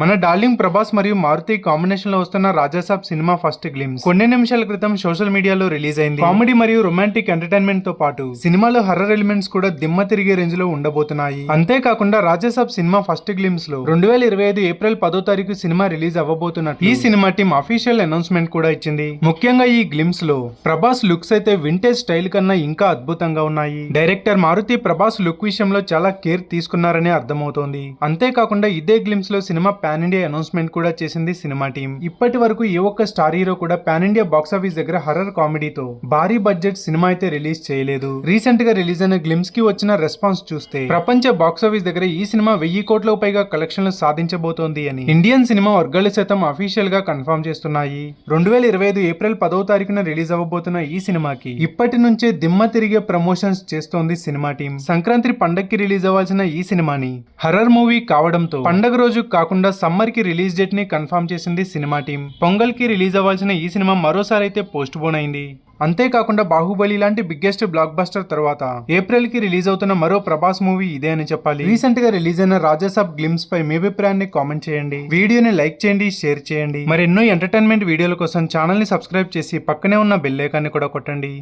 మన డార్లింగ్ ప్రభాస్ మరియు మారుతి కాంబినేషన్లో వస్తున్న రాజాసాబ్ సినిమా ఫస్ట్ గ్లిమ్స్. కొన్ని నిమిషాల క్రితం సోషల్ మీడియాలో రిలీజ్ అయింది. కామెడీ మరియు రొమాంటిక్ ఎంటర్టైన్మెంట్తో పాటు సినిమాలో హర్రర్ ఎలిమెంట్స్ కూడా దిమ్మ తిరిగే రేంజ్లో ఉండబోతున్నాయి. అంతేకాకుండా రాజాసాబ్ సినిమా ఫస్ట్ గ్లిమ్స్లో రెండు వేల ఇరవై ఐదు ఏప్రిల్ పదో తారీఖు సినిమా రిలీజ్ అవ్వబోతున్నట్టు ఈ సినిమా టీం అఫీషియల్ అనౌన్స్మెంట్ కూడా ఇచ్చింది. ముఖ్యంగా ఈ గ్లిమ్స్లో ప్రభాస్ లుక్స్ అయితే వింటేజ్ స్టైల్ కన్నా ఇంకా అద్భుతంగా ఉన్నాయి. డైరెక్టర్ మారుతి ప్రభాస్ లుక్ విషయంలో చాలా కేర్ తీసుకున్నారని అర్థమవుతోంది. అంతేకాకుండా ఇదే గ్లిమ్స్లో సినిమా పాన్ ఇండియా అనౌన్స్మెంట్ కూడా చేసింది సినిమా టీం. ఇప్పటి వరకు ఏ ఒక్క స్టార్ హీరో కూడా పాన్ ఇండియా బాక్స్ ఆఫీస్ దగ్గర హర్రర్ కామెడీతో భారీ బడ్జెట్ సినిమా అయితే రిలీజ్ చేయలేదు. రీసెంట్గా రిలీజ్ అయిన గ్లిమ్స్కి వచ్చిన రెస్పాన్స్ చూస్తే ప్రపంచ బాక్స్ ఆఫీస్ దగ్గర ఈ సినిమా వెయ్యి కోట్లకు పైగా కలెక్షన్లు సాధించబోతోంది అని ఇండియన్ సినిమా వర్గాలు శాతం అఫీషియల్గా కన్ఫర్మ్ చేస్తున్నాయి. రెండు వేల ఇరవై ఐదు ఏప్రిల్ పదవ తారీఖున రిలీజ్ అవ్వబోతున్న ఈ సినిమాకి ఇప్పటి నుంచే దిమ్మ తిరిగే ప్రమోషన్స్ చేస్తోంది సినిమా టీం. సంక్రాంతి పండక్కి రిలీజ్ అవ్వాల్సిన ఈ సినిమాని హర్రర్ మూవీ కావడంతో పండగ రోజు కాకుండా సమ్మర్కి రిలీజ్ డేట్ని కన్ఫర్మ్ చేసింది సినిమా టీం పొంగల్కి రిలీజ్ అవ్వాల్సిన ఈ సినిమా మరోసారి అయితే పోస్ట్ పోన్ అయింది. అంతేకాకుండా బాహుబలి లాంటి బిగ్గెస్ట్ బ్లాక్ బస్టర్ తర్వాత ఏప్రిల్కి రిలీజ్ అవుతున్న మరో ప్రభాస్ మూవీ ఇదే అని చెప్పాలి. రీసెంట్గా రిలీజ్ అయిన రాజాసాబ్ గ్లిమ్స్ పై మీ అభిప్రాయాన్ని కామెంట్ చేయండి. వీడియోని లైక్ చేయండి షేర్ చేయండి. మరెన్నో ఎంటర్టైన్మెంట్ వీడియోల కోసం ఛానల్ని సబ్స్క్రైబ్ చేసి పక్కనే ఉన్న బెల్ ఐకాన్ని కూడా కొట్టండి.